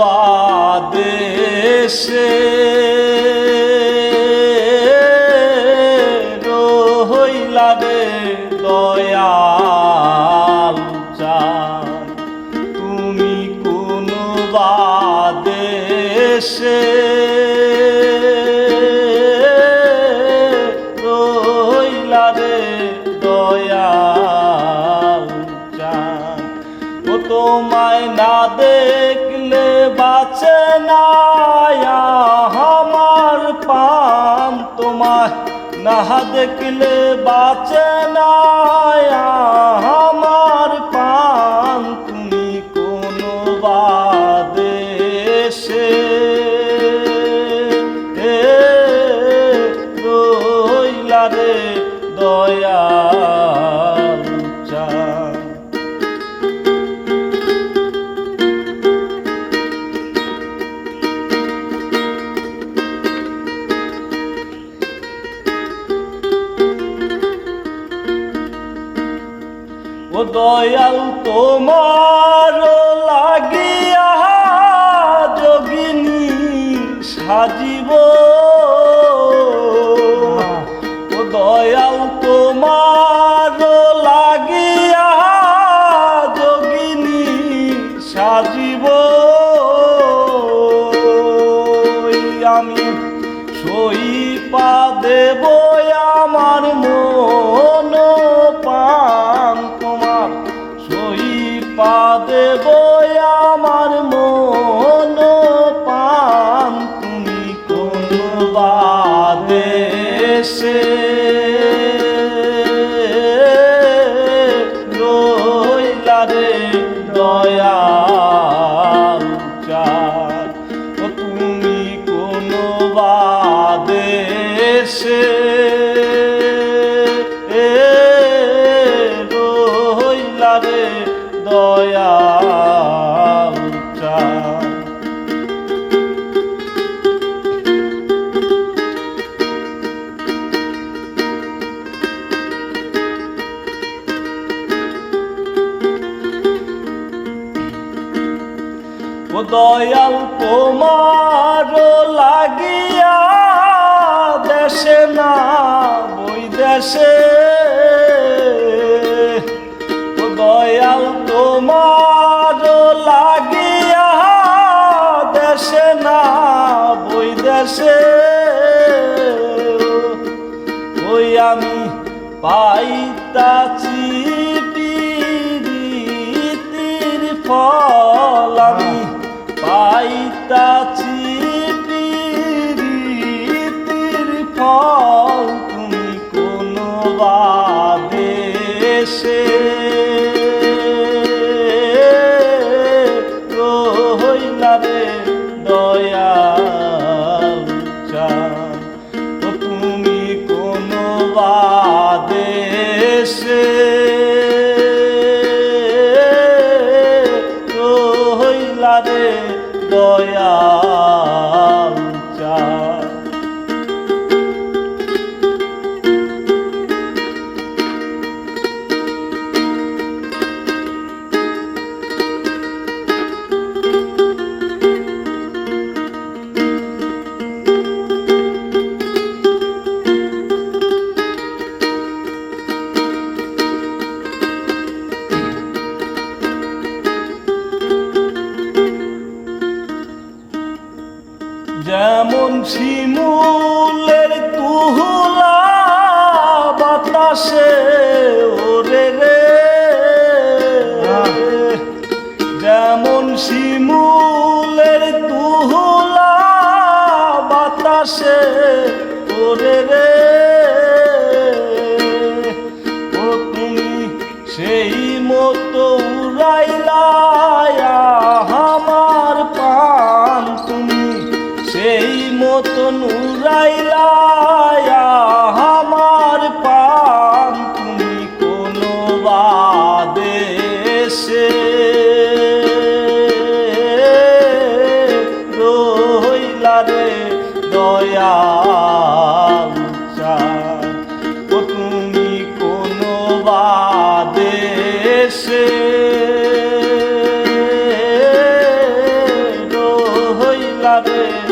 বাদেশে রইলা রে দয়াল চান তুমি কোন বাদেশে তোমায় না দেখলে বাঁচে না। আমার পান তোমায় না দেখলে বাঁচে না। দয়াল তোমার লাগিয়া যোগিনী সাজিব। দয়াল তোমার লাগিয়া যোগিনী সাজিব। আমি সই পা দেব পা দেব দয়াল তোমার লাগিয়া দেশে ওই আমি পাইতাছি প্রীতির ফল, আমি পাইতাছি প্রীতির ফল, তুমি কোন বাদেশে রইলা রে দয়াল দয়াল শিমুলের তুহুলা বাতাসে ওরে রে। যেমন শিমুলের তুহুলা বাতাসে ওরে রে। যাবে।